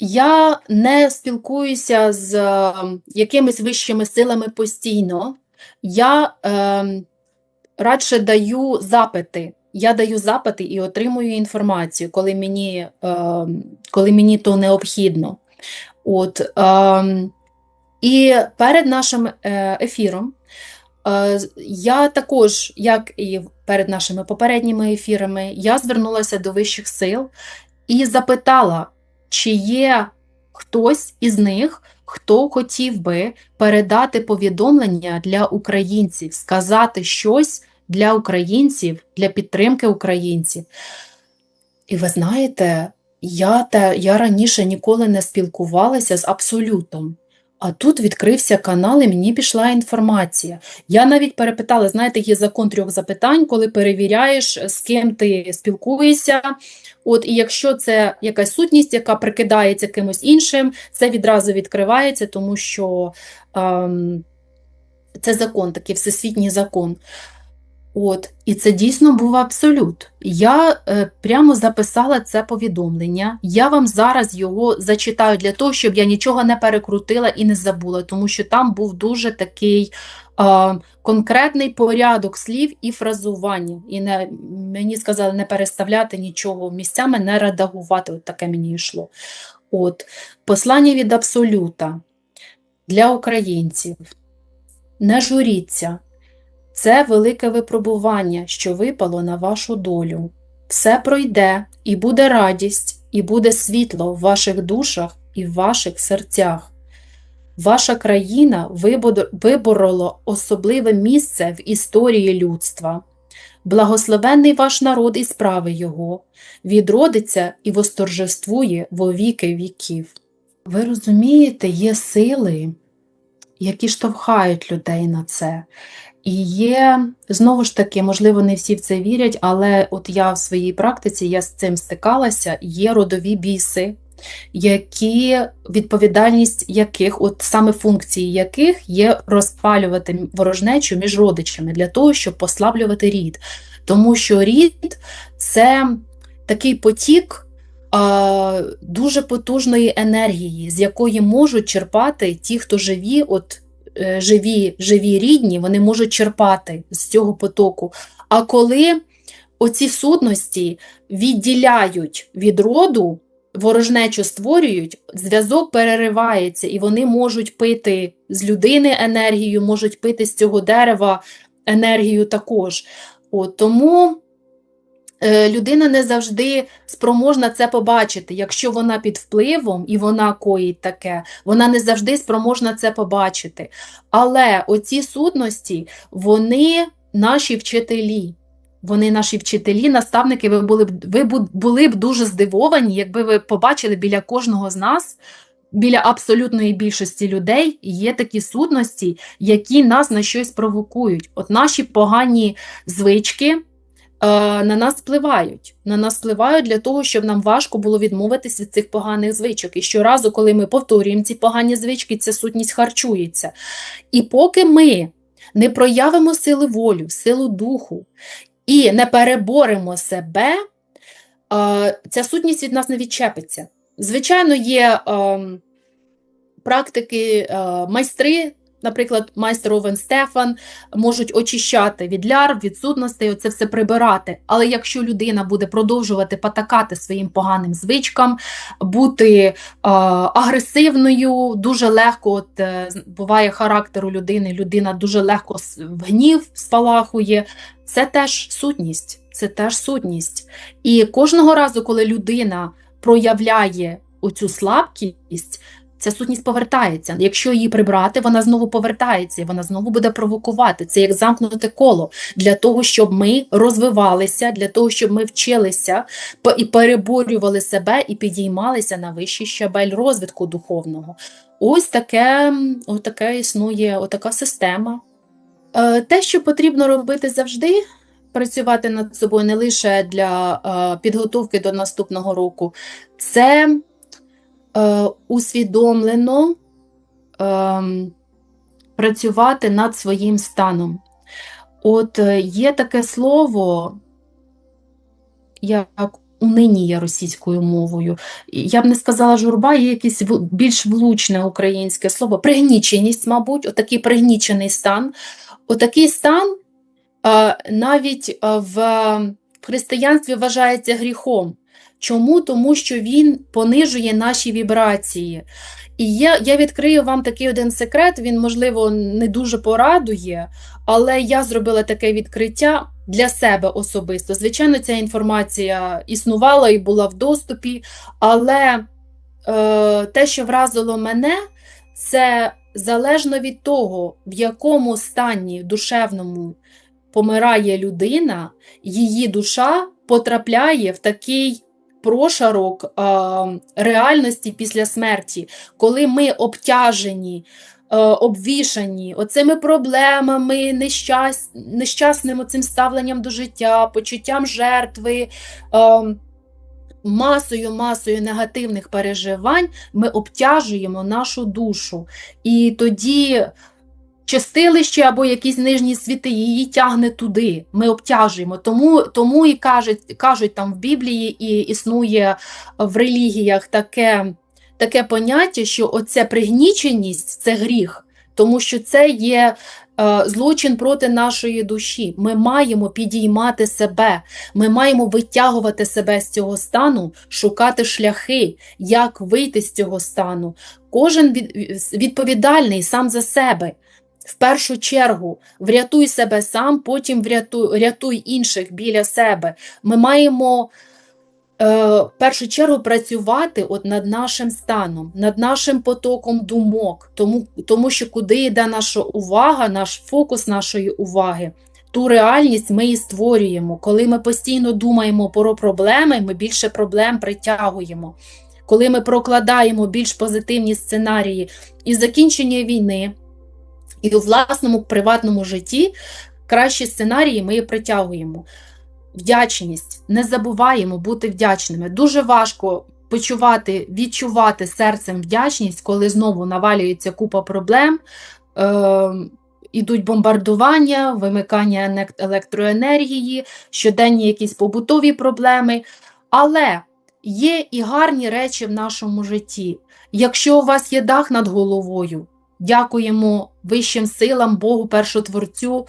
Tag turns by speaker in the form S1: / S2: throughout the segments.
S1: Я не спілкуюся з е, якимись вищими силами постійно. Я е, радше даю запити. Я даю запити і отримую інформацію, коли мені, е, коли мені то необхідно. От, е, і перед нашим е, ефіром е, я також, як і перед нашими попередніми ефірами, я звернулася до вищих сил і запитала, чи є хтось із них, хто хотів би передати повідомлення для українців, сказати щось для українців, для підтримки українців. І ви знаєте, я, та, я раніше ніколи не спілкувалася з абсолютом. А тут відкрився канал, і мені пішла інформація. Я навіть перепитала: знаєте, є закон трьох запитань, коли перевіряєш, з ким ти спілкуєшся. От, І якщо це якась сутність, яка прикидається кимось іншим, це відразу відкривається, тому що ем, це закон, такий всесвітній закон. От, І це дійсно був абсолют. Я е, прямо записала це повідомлення. Я вам зараз його зачитаю для того, щоб я нічого не перекрутила і не забула, тому що там був дуже такий е, конкретний порядок слів і фразування. І не, мені сказали не переставляти нічого місцями, не редагувати. От таке мені йшло. От, Послання від абсолюта для українців. Не журіться. Це велике випробування, що випало на вашу долю. Все пройде, і буде радість, і буде світло в ваших душах і в ваших серцях. Ваша країна виборола особливе місце в історії людства. Благословенний ваш народ і справи Його, відродиться і восторжествує во віки віків. Ви розумієте, є сили, які штовхають людей на це. І є, знову ж таки, можливо, не всі в це вірять, але от я в своїй практиці я з цим стикалася, є родові біси, які відповідальність яких, от саме функції яких є розпалювати ворожнечу між родичами для того, щоб послаблювати рід. Тому що рід це такий потік. Дуже потужної енергії, з якої можуть черпати ті, хто живі, от живі, живі рідні, вони можуть черпати з цього потоку. А коли оці сутності відділяють від роду, ворожнечу створюють, зв'язок переривається, і вони можуть пити з людини енергію, можуть пити з цього дерева енергію також. От, Тому Е, людина не завжди спроможна це побачити. Якщо вона під впливом і вона коїть таке, вона не завжди спроможна це побачити. Але оці сутності, вони наші вчителі. Вони наші вчителі, наставники, ви були б ви були б дуже здивовані, якби ви побачили біля кожного з нас, біля абсолютної більшості людей є такі сутності, які нас на щось провокують. От наші погані звички. Е, на нас впливають. На нас впливають для того, щоб нам важко було відмовитись від цих поганих звичок. І щоразу, коли ми повторюємо ці погані звички, ця сутність харчується. І поки ми не проявимо сили волю, силу духу і не переборемо себе, е, ця сутність від нас не відчепиться. Звичайно, є ем, практики, е, майстри Наприклад, майстер Овен Стефан можуть очищати від ляр, відсутностей, оце все прибирати. Але якщо людина буде продовжувати потакати своїм поганим звичкам, бути е, агресивною, дуже легко от, е, буває характер у людини, людина дуже легко в гнів спалахує, це теж сутність. Це теж сутність. І кожного разу, коли людина проявляє оцю слабкість, Ця сутність повертається. Якщо її прибрати, вона знову повертається, вона знову буде провокувати. Це як замкнуте коло для того, щоб ми розвивалися, для того, щоб ми вчилися і переборювали себе і підіймалися на вищий щабель розвитку духовного. Ось таке, таке існує отака система. Е, те, що потрібно робити завжди. Працювати над собою не лише для е, підготовки до наступного року, це е, усвідомлено е, працювати над своїм станом. От е, є таке слово, як униніє російською мовою. Я б не сказала журба, є якесь більш влучне українське слово. Пригніченість, мабуть, отакий пригнічений стан. Отакий стан е, навіть е, в християнстві вважається гріхом. Чому? Тому що він понижує наші вібрації. І я, я відкрию вам такий один секрет, він, можливо, не дуже порадує, але я зробила таке відкриття для себе особисто. Звичайно, ця інформація існувала і була в доступі, але е, те, що вразило мене, це залежно від того, в якому стані душевному помирає людина, її душа потрапляє в такий прошарок е, реальності після смерті, коли ми обтяжені, е, обвішані оцими проблемами, нещас... нещасним цим ставленням до життя, почуттям жертви. Е, Масою, масою негативних переживань ми обтяжуємо нашу душу. І тоді чистилище або якісь нижні світи її тягне туди. Ми обтяжуємо. Тому, тому і кажуть, кажуть там в Біблії, і існує в релігіях таке, таке поняття, що оця пригніченість це гріх, тому що це є е, злочин проти нашої душі. Ми маємо підіймати себе, ми маємо витягувати себе з цього стану, шукати шляхи, як вийти з цього стану. Кожен відповідальний сам за себе. В першу чергу врятуй себе сам, потім врятуй, рятуй інших біля себе. Ми маємо е, в першу чергу працювати от над нашим станом, над нашим потоком думок, тому, тому що куди йде наша увага, наш фокус нашої уваги, ту реальність ми і створюємо. Коли ми постійно думаємо про проблеми, ми більше проблем притягуємо. Коли ми прокладаємо більш позитивні сценарії і закінчення війни, і у власному приватному житті кращі сценарії ми притягуємо. Вдячність. Не забуваємо бути вдячними. Дуже важко почувати, відчувати серцем вдячність, коли знову навалюється купа проблем. Е, Ідуть бомбардування, вимикання електроенергії, щоденні якісь побутові проблеми. Але є і гарні речі в нашому житті. Якщо у вас є дах над головою, дякуємо вищим силам, Богу, першотворцю,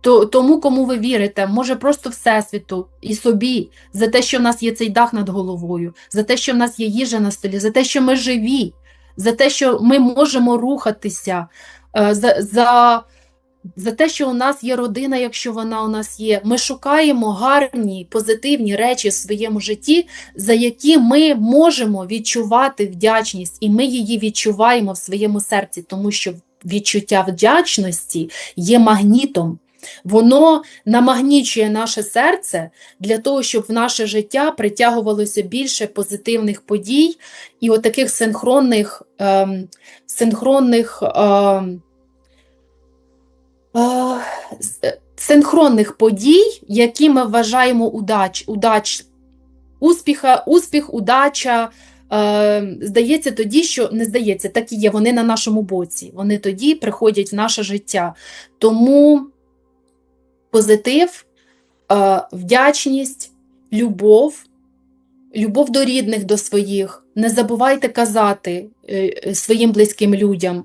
S1: то, тому, кому ви вірите, може просто Всесвіту і собі, за те, що в нас є цей дах над головою, за те, що в нас є їжа на столі, за те, що ми живі, за те, що ми можемо рухатися, е, за, за, за те, що у нас є родина, якщо вона у нас є. Ми шукаємо гарні, позитивні речі в своєму житті, за які ми можемо відчувати вдячність, і ми її відчуваємо в своєму серці, тому що відчуття вдячності є магнітом. Воно намагнічує наше серце для того, щоб в наше життя притягувалося більше позитивних подій і отаких синхронних ем, синхронних ем, синхронних подій, які ми вважаємо удач, удач, успіха, успіх, удача. Е, Здається, тоді, що не здається, так і є, вони на нашому боці. Вони тоді приходять в наше життя. Тому позитив, е, вдячність, любов, любов до рідних, до своїх. Не забувайте казати е, своїм близьким людям е,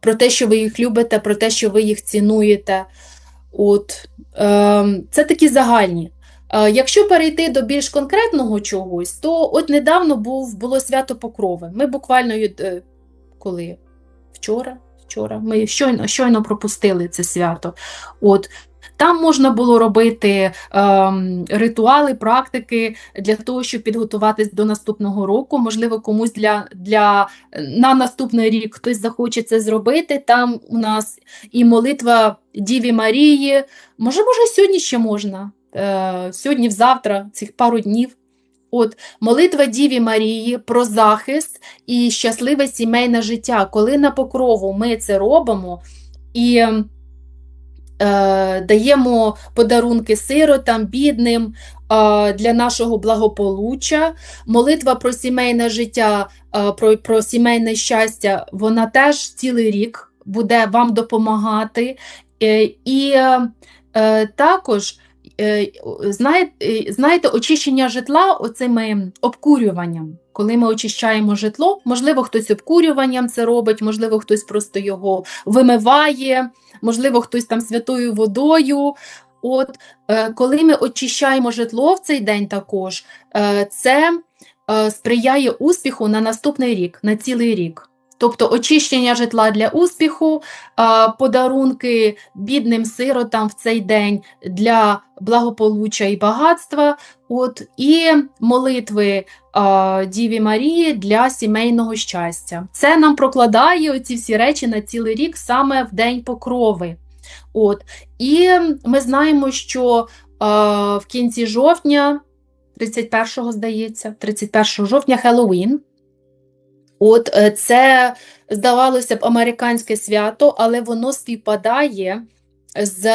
S1: про те, що ви їх любите, про те, що ви їх цінуєте. От, Це такі загальні. Якщо перейти до більш конкретного чогось, то от недавно був, було свято Покрови. Ми буквально коли? Вчора? Вчора ми щойно щойно пропустили це свято. От Там можна було робити ем, ритуали, практики для того, щоб підготуватись до наступного року. Можливо, комусь для для на наступний рік хтось захоче це зробити. Там у нас і молитва Діві Марії. Може, може, сьогодні ще можна. Е, Сьогодні, завтра, цих пару днів. От молитва Діві Марії про захист і щасливе сімейне життя. Коли на покрову ми це робимо і е, даємо подарунки сиротам, бідним е, для нашого благополуччя, молитва про сімейне життя, е, про, про сімейне щастя, вона теж цілий рік буде вам допомагати. Е, і е, також е, е, знаєте, очищення житла оцими обкурюванням. Коли ми очищаємо житло, можливо, хтось обкурюванням це робить, можливо, хтось просто його вимиває, можливо, хтось там святою водою. От, е, коли ми очищаємо житло в цей день також, е, це е, сприяє успіху на наступний рік, на цілий рік. Тобто очищення житла для успіху, подарунки бідним сиротам в цей день для благополуччя і багатства, от, і молитви Діві Марії для сімейного щастя. Це нам прокладає оці всі речі на цілий рік саме в День Покрови. От. І ми знаємо, що в кінці жовтня, 31-го, здається, 31 жовтня Хеллоуін. От е, це, здавалося б, американське свято, але воно співпадає з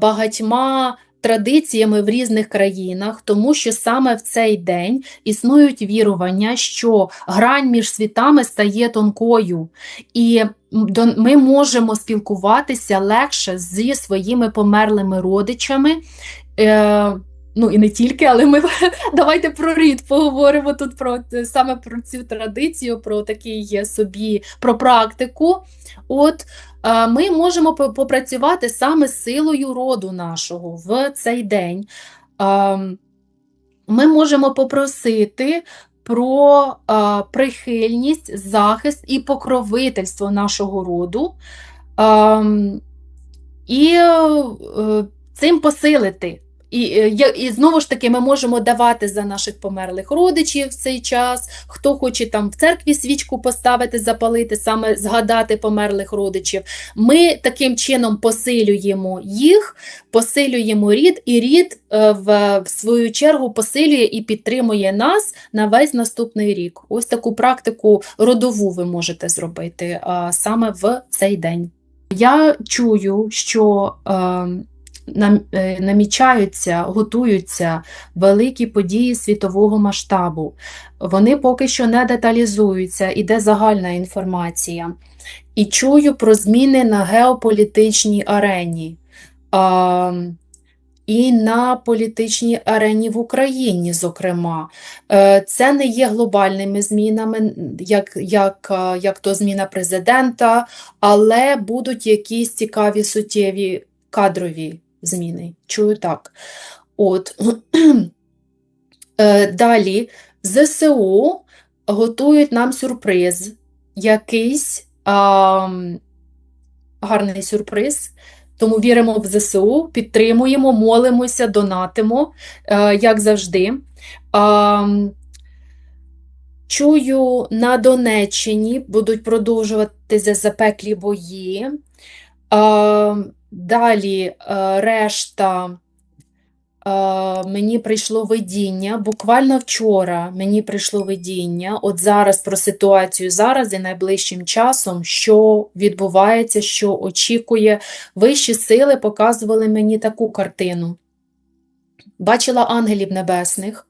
S1: багатьма традиціями в різних країнах, тому що саме в цей день існують вірування, що грань між світами стає тонкою, і ми можемо спілкуватися легше зі своїми померлими родичами. Е, Ну і не тільки, але ми давайте про рід поговоримо тут про саме про цю традицію, про такий собі про практику. От е, ми можемо попрацювати саме з силою роду нашого в цей день. Е, Ми можемо попросити про е, прихильність, захист і покровительство нашого роду. Ем, і е, цим посилити. І, е, і знову ж таки ми можемо давати за наших померлих родичів в цей час. Хто хоче там в церкві свічку поставити, запалити, саме згадати померлих родичів. Ми таким чином посилюємо їх, посилюємо рід, і рід е, в, свою чергу посилює і підтримує нас на весь наступний рік. Ось таку практику родову ви можете зробити саме в цей день. Я чую, що е, е, намічаються, готуються великі події світового масштабу. Вони поки що не деталізуються, іде загальна інформація. І чую про зміни на геополітичній арені. А, і на політичній арені в Україні, зокрема, Е, це не є глобальними змінами, як, як, е, як то зміна президента, але будуть якісь цікаві суттєві кадрові зміни. Чую так. От. Е, Далі ЗСУ готують нам сюрприз, якийсь ам, гарний сюрприз. Тому віримо в ЗСУ, підтримуємо, молимося, донатимо, е, як завжди. Чую, на Донеччині будуть продовжуватися запеклі бої. А, далі е, решта. Е, Мені прийшло видіння. Буквально вчора мені прийшло видіння. От зараз про ситуацію зараз і найближчим часом, що відбувається, що очікує. Вищі сили показували мені таку картину. Бачила ангелів небесних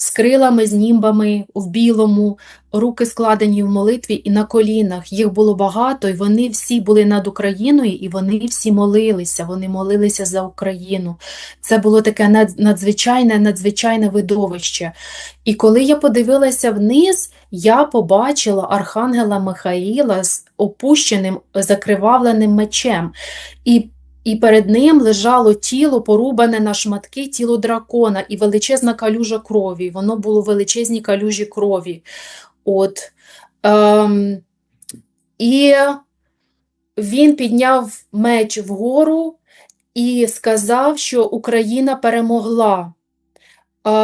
S1: з крилами, з німбами в білому, руки складені в молитві і на колінах. Їх було багато, і вони всі були над Україною, і вони всі молилися. Вони молилися за Україну. Це було таке надзвичайне, надзвичайне видовище. І коли я подивилася вниз, я побачила архангела Михаїла з опущеним, закривавленим мечем. І і перед ним лежало тіло, порубане на шматки, тіло дракона і величезна калюжа крові. Воно було в величезній калюжі крові. От. Ем, і він підняв меч вгору і сказав, що Україна перемогла.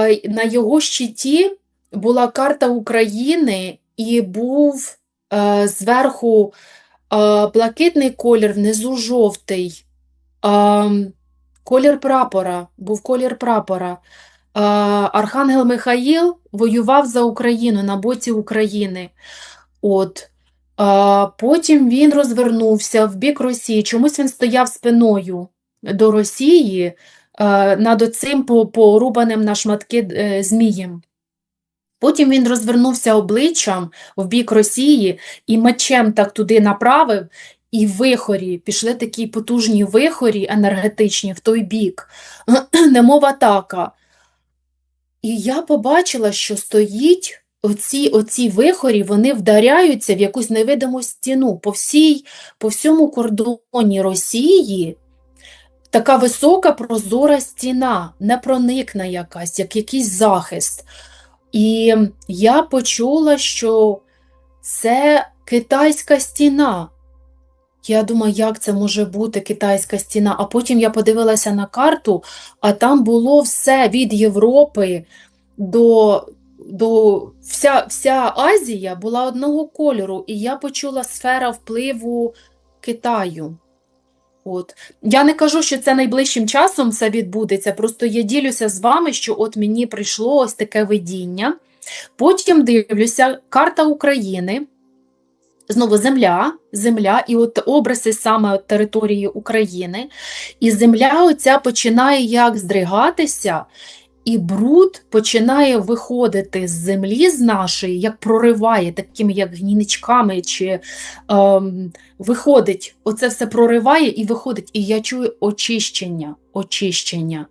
S1: Й на його щиті була карта України і був е, зверху е, блакитний колір, внизу жовтий. А, колір прапора, був колір прапора. А, Архангел Михаїл воював за Україну на боці України. От. А, потім він розвернувся в бік Росії. Чомусь він стояв спиною до Росії е, над оцим по- порубаним на шматки е, змієм. Потім він розвернувся обличчям в бік Росії і мечем так туди направив, і вихорі, пішли такі потужні вихорі енергетичні в той бік, немов атака. І я побачила, що стоїть оці, оці вихорі, вони вдаряються в якусь невидиму стіну по всій, по всьому кордоні Росії. Така висока прозора стіна, непроникна якась, як якийсь захист. І я почула, що це китайська стіна. Я думаю, як це може бути китайська стіна? А потім я подивилася на карту, а там було все від Європи до, до вся, вся Азія була одного кольору, і я почула сфера впливу Китаю. От. Я не кажу, що це найближчим часом все відбудеться, просто я ділюся з вами, що от мені прийшло ось таке видіння. Потім дивлюся, карта України. Знову земля, земля, і от образи саме території України. І земля оця починає як здригатися, і бруд починає виходити з землі з нашої, як прориває, такими як гніничками, чи ем, виходить, оце все прориває і виходить. І я чую очищення, очищення.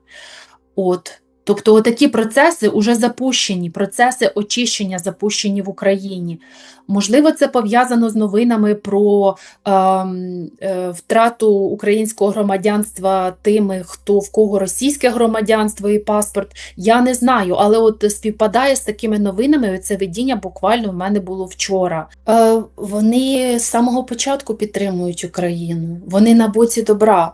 S1: От. Тобто такі процеси вже запущені, процеси очищення запущені в Україні. Можливо, це пов'язано з новинами про е, е, втрату українського громадянства тими, хто в кого російське громадянство і паспорт. Я не знаю, але от співпадає з такими новинами. Це видіння буквально в мене було вчора. Е, Вони з самого початку підтримують Україну, вони на боці добра.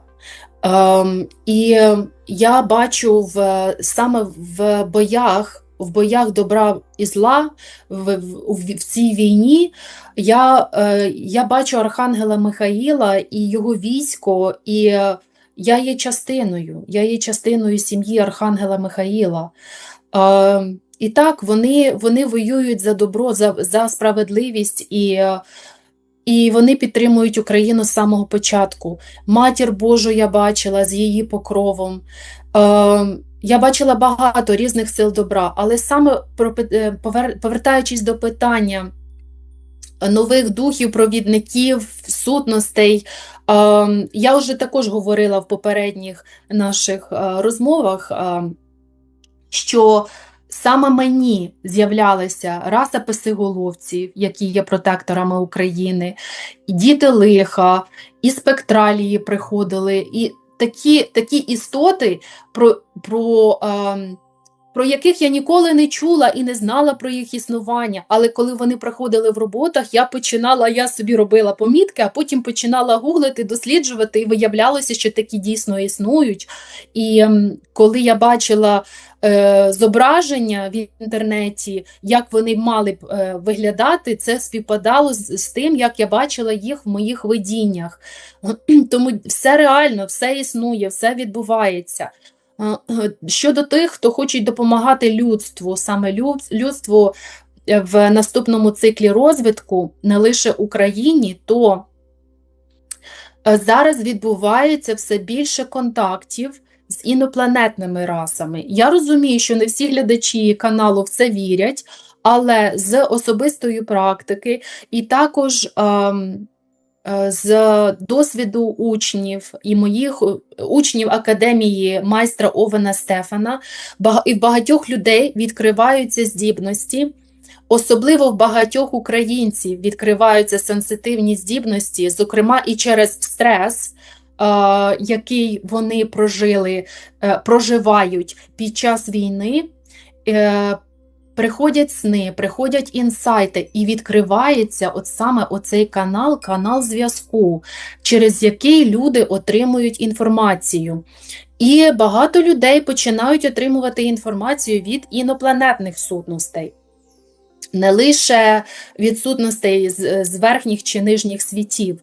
S1: Ем, І я бачу в саме в боях, в боях добра і зла в, в, в цій війні. Я е, я бачу Архангела Михаїла і його військо, і я є частиною, я є частиною сім'ї Архангела Михаїла. Е, І так, вони вони воюють за добро, за, за справедливість і. І вони підтримують Україну з самого початку. Матір Божу я бачила з її покровом. Е, Я бачила багато різних сил добра, але саме е, повертаючись до питання нових духів, провідників, сутностей, е, я вже також говорила в попередніх наших е, розмовах, е, що Саме мені з'являлися раса писиголовців, які є протекторами України, і діти лиха, і спектралії приходили, і такі такі істоти, про про, а, про яких я ніколи не чула і не знала про їх існування. Але коли вони приходили в роботах, я починала, я собі робила помітки, а потім починала гуглити, досліджувати, і виявлялося, що такі дійсно існують. І коли я бачила е, зображення в інтернеті, як вони мали б е, виглядати, це співпадало з, з тим, як я бачила їх в моїх видіннях. Тому все реально, все існує, все відбувається. Щодо тих, хто хоче допомагати людству, саме людству е, в наступному циклі розвитку, не лише Україні, то е, зараз відбувається все більше контактів з інопланетними расами. Я розумію, що не всі глядачі каналу в це вірять, але з особистої практики і також. Ем, з досвіду учнів і моїх е, учнів академії майстра Овена Стефана, і в багатьох людей відкриваються здібності, особливо в багатьох українців відкриваються сенситивні здібності, зокрема і через стрес, який вони прожили, е, проживають під час війни, е, приходять сни, приходять інсайти, і відкривається от саме оцей канал, канал зв'язку, через який люди отримують інформацію. І багато людей починають отримувати інформацію від інопланетних сутностей. Не лише від сутностей з, з верхніх чи нижніх світів,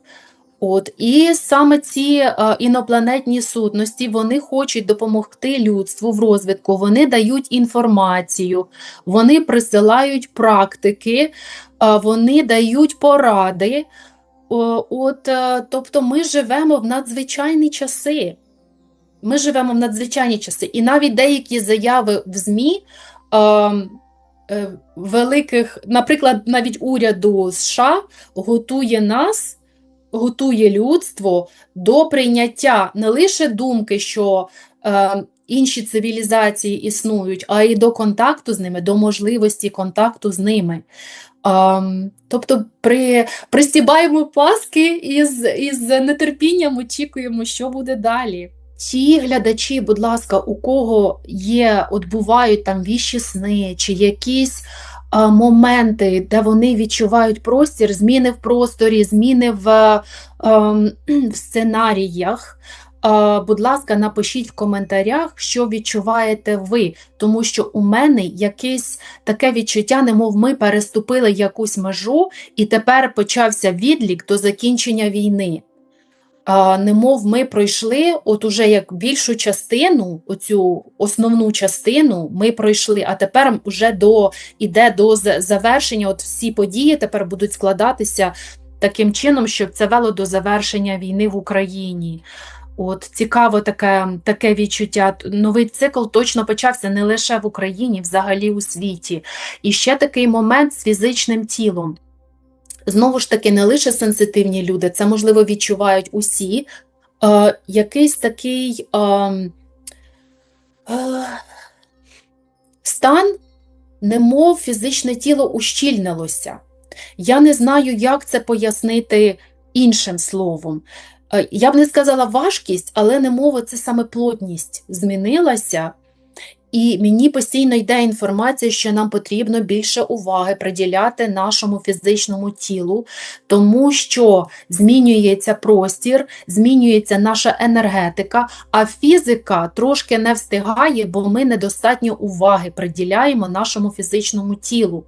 S1: От І саме ці е, інопланетні сутності вони хочуть допомогти людству в розвитку, вони дають інформацію, вони присилають практики, е, вони дають поради. От, е, Тобто ми живемо в надзвичайні часи. Ми живемо в надзвичайні часи. І навіть деякі заяви в ЗМІ. Е, е, Великих, наприклад, навіть уряду США готує нас готує людство до прийняття не лише думки, що е, інші цивілізації існують, а й до контакту з ними, до можливості контакту з ними. Ем, тобто при, пристібаємо паски і з, нетерпінням очікуємо, що буде далі. Ті глядачі, будь ласка, у кого є, от бувають там віщі сни, чи якісь моменти, де вони відчувають простір, зміни в просторі, зміни в, ем, в сценаріях. Будь ласка, напишіть в коментарях, що відчуваєте ви, тому що у мене якесь таке відчуття, немов ми переступили якусь межу, і тепер почався відлік до закінчення війни. Немов ми пройшли, от уже як більшу частину, оцю основну частину ми пройшли, а тепер вже до іде до завершення. От всі події тепер будуть складатися таким чином, щоб це вело до завершення війни в Україні. От цікаво таке, таке відчуття. Новий цикл точно почався не лише в Україні, взагалі у світі. І ще такий момент з фізичним тілом. Знову ж таки, не лише сенситивні люди, це можливо відчувають усі. Е, якийсь такий е, е, стан, немов фізичне тіло ущільнилося. Я не знаю, як це пояснити іншим словом. Е, Я б не сказала важкість, але немов це саме плотність змінилася. І мені постійно йде інформація, що нам потрібно більше уваги приділяти нашому фізичному тілу, тому що змінюється простір, змінюється наша енергетика, а фізика трошки не встигає, бо ми недостатньо уваги приділяємо нашому фізичному тілу.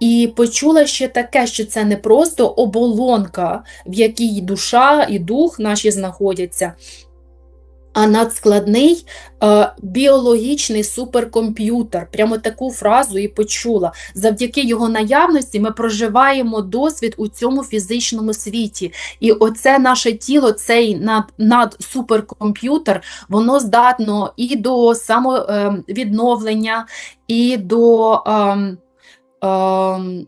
S1: І почула ще таке, що це не просто оболонка, в якій душа і дух наші знаходяться, а надскладний е, біологічний суперкомп'ютер. Прямо таку фразу і почула. Завдяки його наявності ми проживаємо досвід у цьому фізичному світі. І оце наше тіло, цей над, надсуперкомп'ютер, воно здатно і до самовідновлення, і до. Е, ем,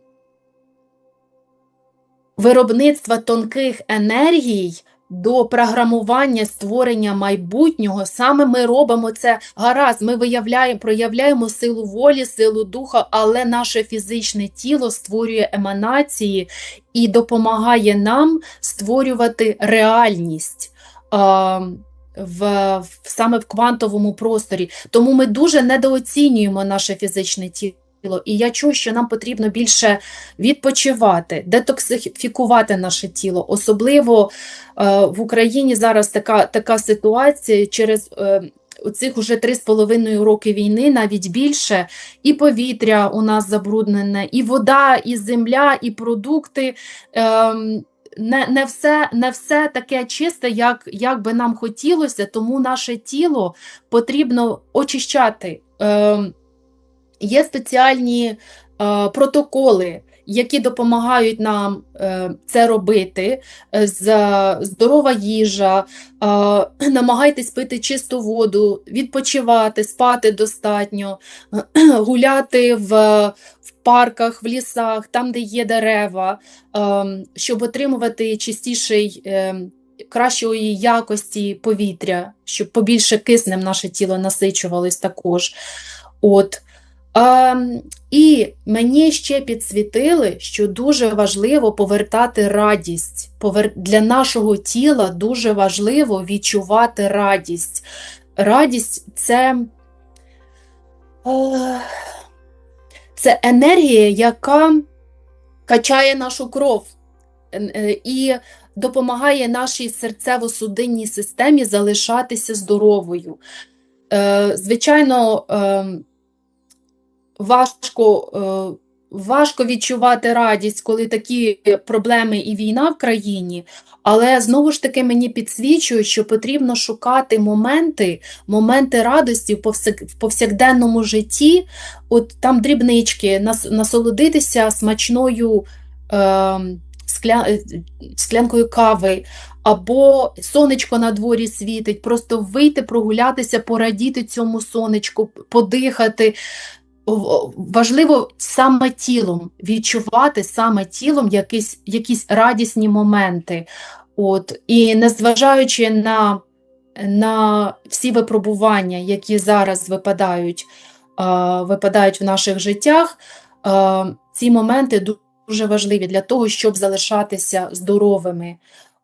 S1: виробництва тонких енергій до програмування створення майбутнього, саме ми робимо це гаразд. Ми виявляємо, проявляємо силу волі, силу духа, але наше фізичне тіло створює еманації і допомагає нам створювати реальність. в, в саме в квантовому просторі, тому ми дуже недооцінюємо наше фізичне тіло. І я чую, що нам потрібно більше відпочивати, детоксифікувати наше тіло. Особливо е, в Україні зараз така, така ситуація через е, оцих уже 3,5 роки війни, навіть більше, і повітря у нас забруднене, і вода, і земля, і продукти. Е, не, не, все, не все таке чисте, як, як би нам хотілося, тому наше тіло потрібно очищати. Е, Є спеціальні е, протоколи, які допомагають нам е, це робити. Е, з- здорова їжа, е, намагайтесь пити чисту воду, відпочивати, спати достатньо, гуляти в, в парках, в лісах, там, де є дерева, е, щоб отримувати чистіший. Е, Кращої якості повітря, щоб побільше киснем наше тіло насичувалось також. От. Ем, і мені ще підсвітили, що дуже важливо повертати радість. Повер... Для нашого тіла дуже важливо відчувати радість. Радість це, е, це енергія, яка качає нашу кров е, і допомагає нашій серцево-судинній системі залишатися здоровою. Е, Звичайно, ем, важко, е, важко відчувати радість, коли такі проблеми і війна в країні, але знову ж таки мені підсвічує, що потрібно шукати моменти, моменти радості в повсяк- в повсякденному житті, от там дрібнички, нас- насолодитися смачною е, скля, е, склянкою кави. Або сонечко на дворі світить, просто вийти, прогулятися, порадіти цьому сонечку, подихати. Важливо саме тілом відчувати саме тілом якісь, якісь радісні моменти. От, і незважаючи на, на всі випробування, які зараз випадають, а, випадають в наших життях, а, ці моменти дуже важливі для того, щоб залишатися здоровими.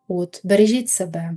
S1: От, бережіть себе.